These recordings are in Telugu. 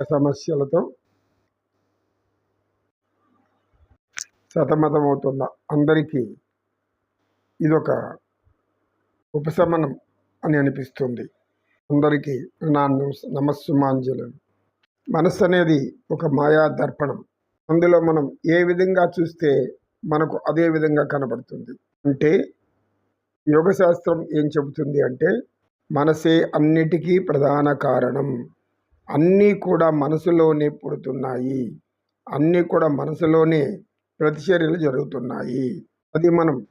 సమస్యలతో సతమతమవుతున్న అందరికీ ఇదొక ఉపశమనం అని అనిపిస్తుంది. అందరికీ నా నమస్సుమాంజలు. మనస్సు అనేది ఒక మాయా దర్పణం. అందులో మనం ఏ విధంగా చూస్తే మనకు అదే విధంగా కనబడుతుంది. అంటే యోగశాస్త్రం ఏం చెబుతుంది అంటే మనసే అన్నిటికీ ప్రధాన కారణం. అన్నీ కూడా మనసులోనే పుడుతున్నాయి. అన్నీ కూడా మనసులోనే ప్రతిచర్యలు జరుగుతున్నాయి. అది మనం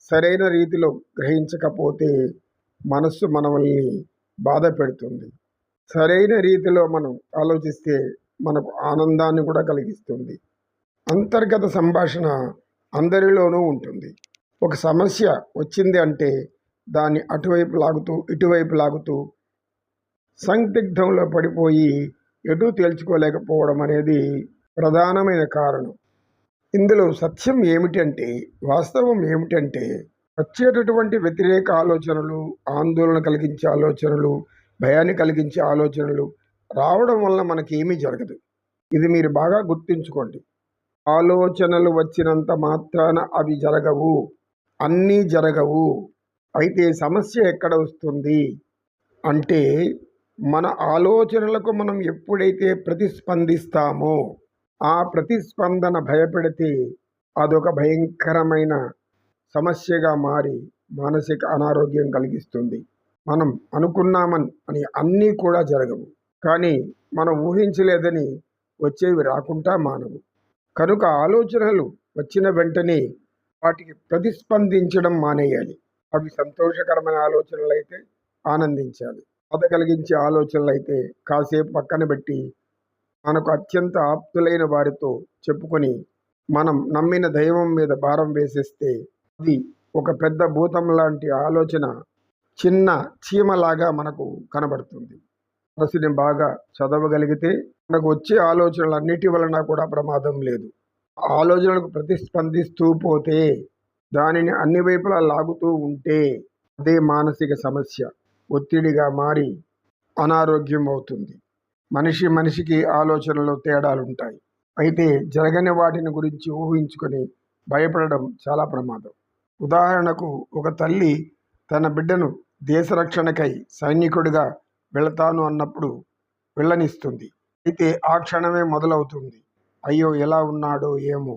సరైన రీతిలో గ్రహించకపోతే మనస్సు మనల్ని బాధ పెడుతుంది. సరైన రీతిలో మనం ఆలోచిస్తే మనకు ఆనందాన్ని కూడా కలిగిస్తుంది. అంతర్గత సంభాషణ అందరిలోనూ ఉంటుంది. ఒక సమస్య వచ్చింది అంటే దాన్ని అటువైపు లాగుతూ ఇటువైపు లాగుతూ సందిగ్ధంలో పడిపోయి ఎటు తేల్చుకోలేకపోవడం అనేది ప్రధానమైన కారణం. ఇందులో సత్యం ఏమిటంటే వాస్తవం ఏమిటంటే వచ్చేటటువంటి వ్యతిరేక ఆలోచనలు ఆందోళన కలిగించే ఆలోచనలు భయాన్ని కలిగించే ఆలోచనలు రావడం వల్ల మనకి ఏమీ జరగదు. ఇది మీరు బాగా గుర్తుంచుకోండి. ఆలోచనలు వచ్చినంత మాత్రాన అవి జరగవు. అన్నీ జరగవు. అయితే సమస్య ఎక్కడ వస్తుంది? అంటే మన ఆలోచనలకు మనం ఎప్పుడైతే ప్రతిస్పందిస్తామో ఆ ప్రతిస్పందన భయపెడితే అదొక భయంకరమైన సమస్యగా మారి మానసిక అనారోగ్యం కలిగిస్తుంది. మనం అనుకున్నామని అని అన్నీ కూడా జరగవు. కానీ మనం ఊహించలేదని వచ్చేవి రాకుండా మానవు. కనుక ఆలోచనలు వచ్చిన వెంటనే వాటికి ప్రతిస్పందించడం మానేయాలి. అవి సంతోషకరమైన ఆలోచనలు అయితే ఆనందించాలి. బాధ కలిగించే ఆలోచనలు అయితే కాసేపు పక్కన పెట్టి మనకు అత్యంత ఆప్తులైన వారితో చెప్పుకొని మనం నమ్మిన దైవం మీద భారం వేసేస్తే అది ఒక పెద్ద భూతం లాంటి ఆలోచన చిన్న చీమలాగా మనకు కనబడుతుంది. మనసుని బాగా చదవగలిగితే మనకు వచ్చే ఆలోచనలన్నిటి వలన కూడా ప్రమాదం లేదు. ఆలోచనలకు ప్రతిస్పందిస్తూ పోతే దానిని అన్ని వైపులా లాగుతూ ఉంటే అదే మానసిక సమస్య. ఒత్తిడిగా మారి అనారోగ్యం అవుతుంది మనిషి మనిషికి ఆలోచనలో తేడాలు ఉంటాయి అయితే జరగని వాటిని గురించి ఊహించుకొని భయపడడం చాలా ప్రమాదం. ఉదాహరణకు ఒక తల్లి తన బిడ్డను దేశ రక్షణకై సైనికుడిగా వెళతాను అన్నప్పుడు వెళ్ళనిస్తుంది. అయితే ఆ క్షణమే మొదలవుతుంది. అయ్యో ఎలా ఉన్నాడో ఏమో.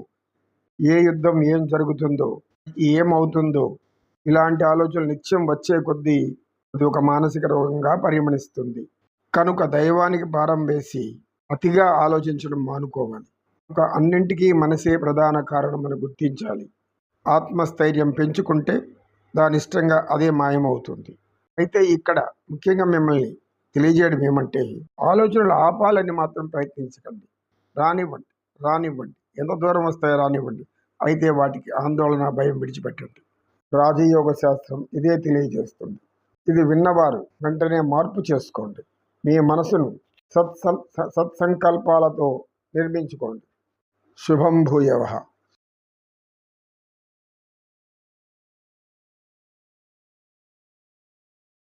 ఏ యుద్ధం ఏం జరుగుతుందో ఏమవుతుందో ఇలాంటి ఆలోచనలు నిత్యం వచ్చే కొద్దీ అది ఒక మానసిక రోగంగా పరిగణిస్తుంది. కనుక దైవానికి భారం వేసి అతిగా ఆలోచించడం మానుకోవాలి. ఒక అన్నింటికీ మనసే ప్రధాన కారణమని గుర్తించాలి. ఆత్మస్థైర్యం పెంచుకుంటే దాని ఇష్టంగా అదే మాయమవుతుంది. అయితే ఇక్కడ ముఖ్యంగా మిమ్మల్ని తెలియజేయడం ఏమంటే ఆలోచనలు ఆపాలని మాత్రం ప్రయత్నించకండి. రానివ్వండి రానివ్వండి. ఎంత దూరం వస్తాయో రానివ్వండి. అయితే వాటికి ఆందోళన భయం విడిచిపెట్టండి. రాజయోగ శాస్త్రం ఇదే తెలియజేస్తుంది. ఇది విన్నవారు వెంటనే మార్పు చేసుకోండి. మీ మనసును సత్సం సత్సంకల్పాలతో నిర్మించుకోండి. శుభం భూయవ.